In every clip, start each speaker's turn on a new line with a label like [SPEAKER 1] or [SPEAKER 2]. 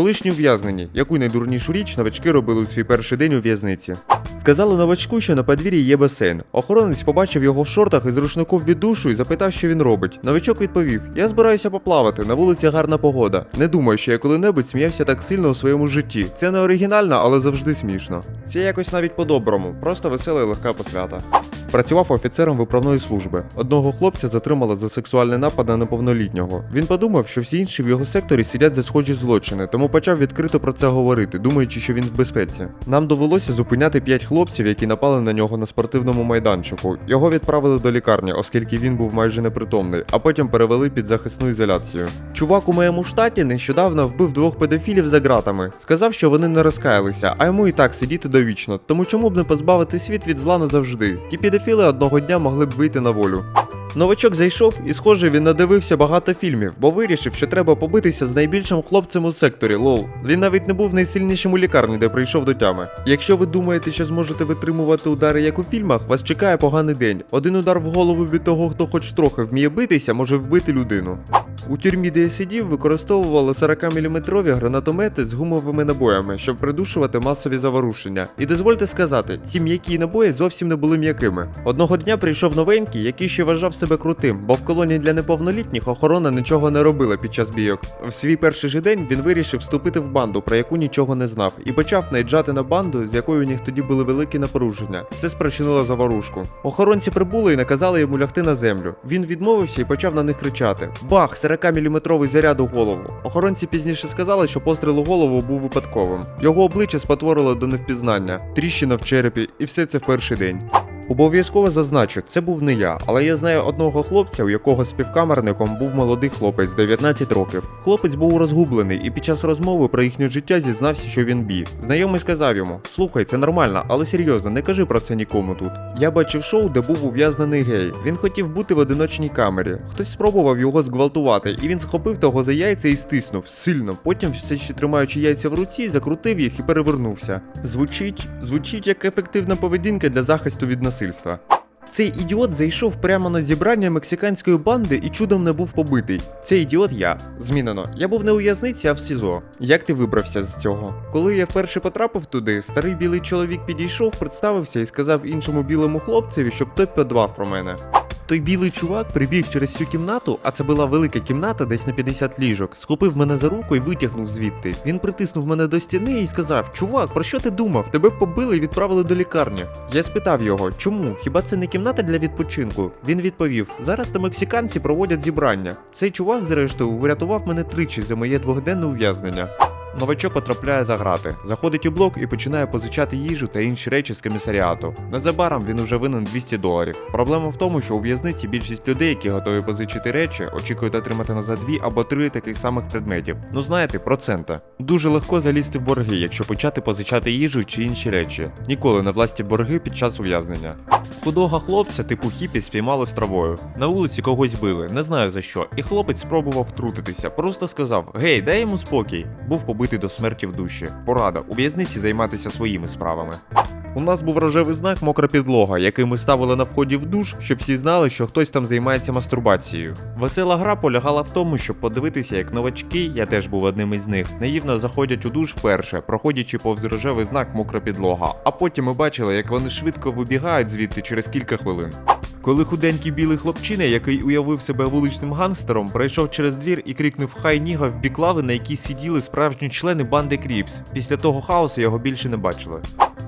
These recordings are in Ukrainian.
[SPEAKER 1] Колишні ув'язнені, яку найдурнішу річ новачки робили у свій перший день у в'язниці. Сказали новачку, що на подвір'ї є басейн. Охоронець побачив його в шортах із рушником від душу і запитав, що він робить. Новачок відповів: Я збираюся поплавати, на вулиці гарна погода. Не думаю, що я коли-небудь сміявся так сильно у своєму житті. Це не оригінально, але завжди смішно. Це якось навіть по-доброму, просто весела і легка посвята. Працював офіцером виправної служби. Одного хлопця затримали за сексуальний напад на неповнолітнього. Він подумав, що всі інші в його секторі сидять за схожі злочини, тому почав відкрито про це говорити, думаючи, що він в безпеці. Нам довелося зупиняти п'ять хлопців, які напали на нього на спортивному майданчику. Його відправили до лікарні, оскільки він був майже непритомний, а потім перевели під захисну ізоляцію. Чувак у моєму штаті нещодавно вбив двох педофілів за ґратами. Сказав, що вони не розкаялися, а йому і так сидіти довічно. Тому чому б не позбавити світ від зла назавжди? Ті педофіли одного дня могли б вийти на волю. Новачок зайшов і, схоже, він надивився багато фільмів, бо вирішив, що треба побитися з найбільшим хлопцем у секторі. Лол. Він навіть не був найсильнішим у лікарні, де прийшов до тями. Якщо ви думаєте, що зможете витримувати удари, як у фільмах, вас чекає поганий день. Один удар в голову від того, хто хоч трохи вміє битися, може вбити людину. У тюрмі, де я сидів, використовували 40-мм гранатомети з гумовими набоями, щоб придушувати масові заворушення. І дозвольте сказати, ці м'які набої зовсім не були м'якими. Одного дня прийшов новенький, який ще вважав себе крутим, бо в колонії для неповнолітніх охорона нічого не робила під час бійок. В свій перший же день він вирішив вступити в банду, про яку нічого не знав, і почав наїжджати на банду, з якою у них тоді були великі напруження. Це спричинило заворушку. Охоронці прибули і наказали йому лягти на землю. Він відмовився і почав на них кричати: Бах! 40-мм заряд у голову. Охоронці пізніше сказали, що постріл у голову був випадковим. Його обличчя спотворило до невпізнання, тріщина в черепі, і все це в перший день. Обов'язково зазначу, це був не я, але я знаю одного хлопця, у якого співкамерником був молодий хлопець 19 років. Хлопець був розгублений і під час розмови про їхнє життя зізнався, що він бі. Знайомий сказав йому: Слухай, це нормально, але серйозно, не кажи про це нікому тут. Я бачив шоу, де був ув'язнений гей. Він хотів бути в одиночній камері. Хтось спробував його зґвалтувати, і він схопив того за яйця і стиснув сильно. Потім, все ще тримаючи яйця в руці, закрутив їх і перевернувся. Звучить, звучить як ефективна поведінка для захисту від насильства. Цей ідіот зайшов прямо на зібрання мексиканської банди і чудом не був побитий. Цей ідіот я. Змінено. Я був не у в'язниці, а в СІЗО. Як ти вибрався з цього? Коли я вперше потрапив туди, старий білий чоловік підійшов, представився і сказав іншому білому хлопцеві, щоб той подбав про мене. Той білий чувак прибіг через всю кімнату, а це була велика кімната, десь на 50 ліжок, схопив мене за руку і витягнув звідти. Він притиснув мене до стіни і сказав: Чувак, про що ти думав? Тебе побили і відправили до лікарні. Я спитав його, чому? Хіба це не кімната для відпочинку? Він відповів: зараз там мексиканці проводять зібрання. Цей чувак, зрештою, врятував мене тричі за моє двохденне ув'язнення. Новачок потрапляє за грати, заходить у блок і починає позичати їжу та інші речі з комісаріату. Незабаром він уже винен 200 доларів. Проблема в тому, що у в'язниці більшість людей, які готові позичити речі, очікують отримати назад дві або три таких самих предметів. Ну знаєте, процента. Дуже легко залізти в борги, якщо почати позичати їжу чи інші речі. Ніколи не власті борги під час ув'язнення. Худого хлопця типу хіпі спіймали з травою. На вулиці когось били, не знаю за що. І хлопець спробував втрутитися. Просто сказав: Гей, дай йому спокій. Був побитий до смерті в душі. Порада у в'язниці займатися своїми справами. У нас був рожевий знак мокра підлога, який ми ставили на вході в душ, щоб всі знали, що хтось там займається мастурбацією. Весела гра полягала в тому, щоб подивитися, як новачки, я теж був одним із них, наївно заходять у душ вперше, проходячи повз рожевий знак мокра підлога. А потім ми бачили, як вони швидко вибігають звідти через кілька хвилин. Коли худенький білий хлопчина, який уявив себе вуличним гангстером, пройшов через двір і крикнув Хай ніга в бік лави, на якій сиділи справжні члени банди Кріпс. Після того хаосу його більше не бачили.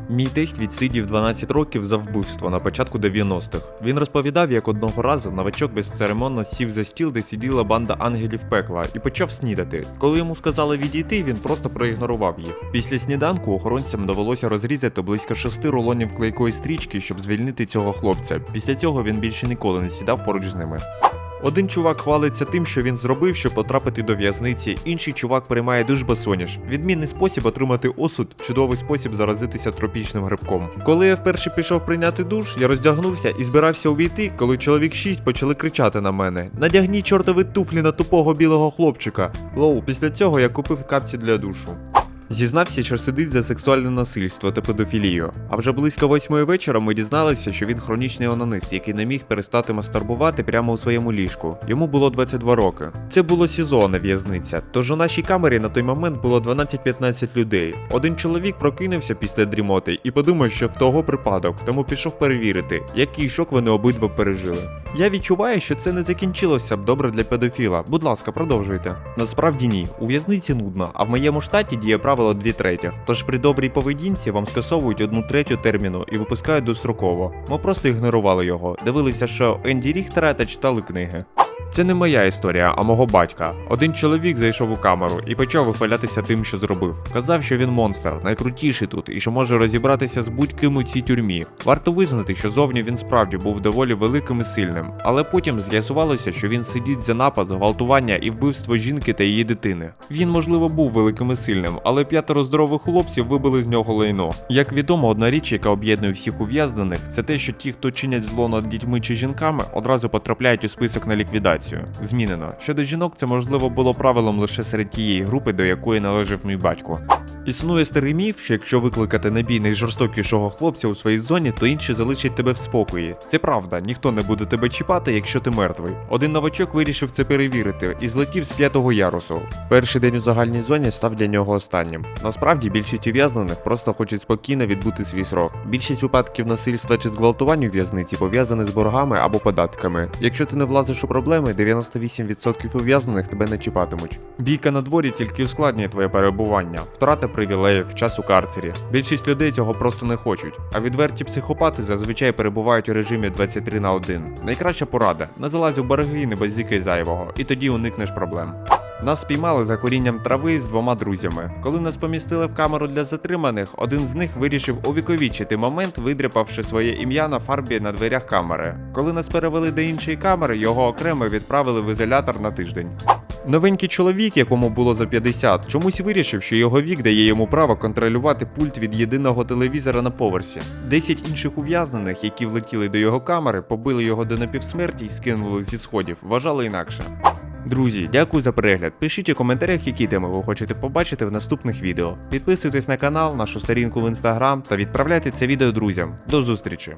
[SPEAKER 1] Мій тесть відсидів 12 років за вбивство на початку 90-х. Він розповідав, як одного разу новачок безцеремонно сів за стіл, де сиділа банда ангелів пекла, і почав снідати. Коли йому сказали відійти, він просто проігнорував їх. Після сніданку охоронцям довелося розрізати близько шести рулонів клейкої стрічки, щоб звільнити цього хлопця. Після цього він більше ніколи не сідав поруч з ними. Один чувак хвалиться тим, що він зробив, щоб потрапити до в'язниці, інший чувак приймає душ басоніж. Відмінний спосіб отримати осуд, чудовий спосіб заразитися тропічним грибком. Коли я вперше пішов прийняти душ, я роздягнувся і збирався увійти, коли чоловік шість почали кричати на мене: Надягні чортові туфлі на тупого білого хлопчика. Лоу, після цього я купив капці для душу. Зізнався, що сидить за сексуальне насильство та педофілію. А вже близько восьмої вечора ми дізналися, що він хронічний онанист, який не міг перестати мастурбувати прямо у своєму ліжку. Йому було 22 роки. Це було сезонна в'язниця. Тож у нашій камері на той момент було 12-15 людей. Один чоловік прокинувся після дрімоти і подумав, що в того припадок, тому пішов перевірити, який шок вони обидва пережили. Я відчуваю, що це не закінчилося б добре для педофіла. Будь ласка, продовжуйте. Насправді ні, у в'язниці нудно, а в моєму штаті діє правило 2 третіх. Тож при добрій поведінці вам скасовують одну третю терміну і випускають достроково. Ми просто ігнорували його, дивилися що Енді Ріхтера та читали книги. Це не моя історія, а мого батька. Один чоловік зайшов у камеру і почав вихвалятися тим, що зробив. Казав, що він монстр, найкрутіший тут, і що може розібратися з будь-ким у цій тюрмі. Варто визнати, що зовні він справді був доволі великим і сильним, але потім з'ясувалося, що він сидить за напад, зґвалтування і вбивство жінки та її дитини. Він, можливо, був великим і сильним, але п'ятеро здорових хлопців вибили з нього лайно. Як відомо, одна річ, яка об'єднує всіх ув'язнених, це те, що ті, хто чинять зло над дітьми чи жінками, одразу потрапляють у список на ліквідацію. Змінено. Щодо жінок, це можливо було правилом лише серед тієї групи, до якої належав мій батько. Існує старий міф, що якщо викликати на бій найжорстокішого хлопця у своїй зоні, то інші залишать тебе в спокої. Це правда, ніхто не буде тебе чіпати, якщо ти мертвий. Один новачок вирішив це перевірити і злетів з п'ятого ярусу. Перший день у загальній зоні став для нього останнім. Насправді більшість ув'язнених просто хочуть спокійно відбути свій срок. Більшість випадків насильства чи зґвалтувань у в'язниці пов'язані з боргами або податками. Якщо ти не влазиш у проблеми, 98% ув'язнених тебе не чіпатимуть. Бійка на дворі тільки ускладнює твоє перебування, втрата привілеїв, час у карцері. Більшість людей цього просто не хочуть. А відверті психопати зазвичай перебувають у режимі 23 на 1. Найкраща порада: не залазь у береги і не базікай зайвого, і тоді уникнеш проблем. Нас спіймали за корінням трави з двома друзями. Коли нас помістили в камеру для затриманих, один з них вирішив увіковічити момент, видряпавши своє ім'я на фарбі на дверях камери. Коли нас перевели до іншої камери, його окремо відправили в ізолятор на тиждень. Новенький чоловік, якому було за 50, чомусь вирішив, що його вік дає йому право контролювати пульт від єдиного телевізора на поверсі. Десять інших ув'язнених, які влетіли до його камери, побили його до напівсмерті і скинули зі сходів, вважали інакше. Друзі, дякую за перегляд. Пишіть у коментарях, які теми ви хочете побачити в наступних відео. Підписуйтесь на канал, нашу сторінку в інстаграм та відправляйте це відео друзям. До зустрічі!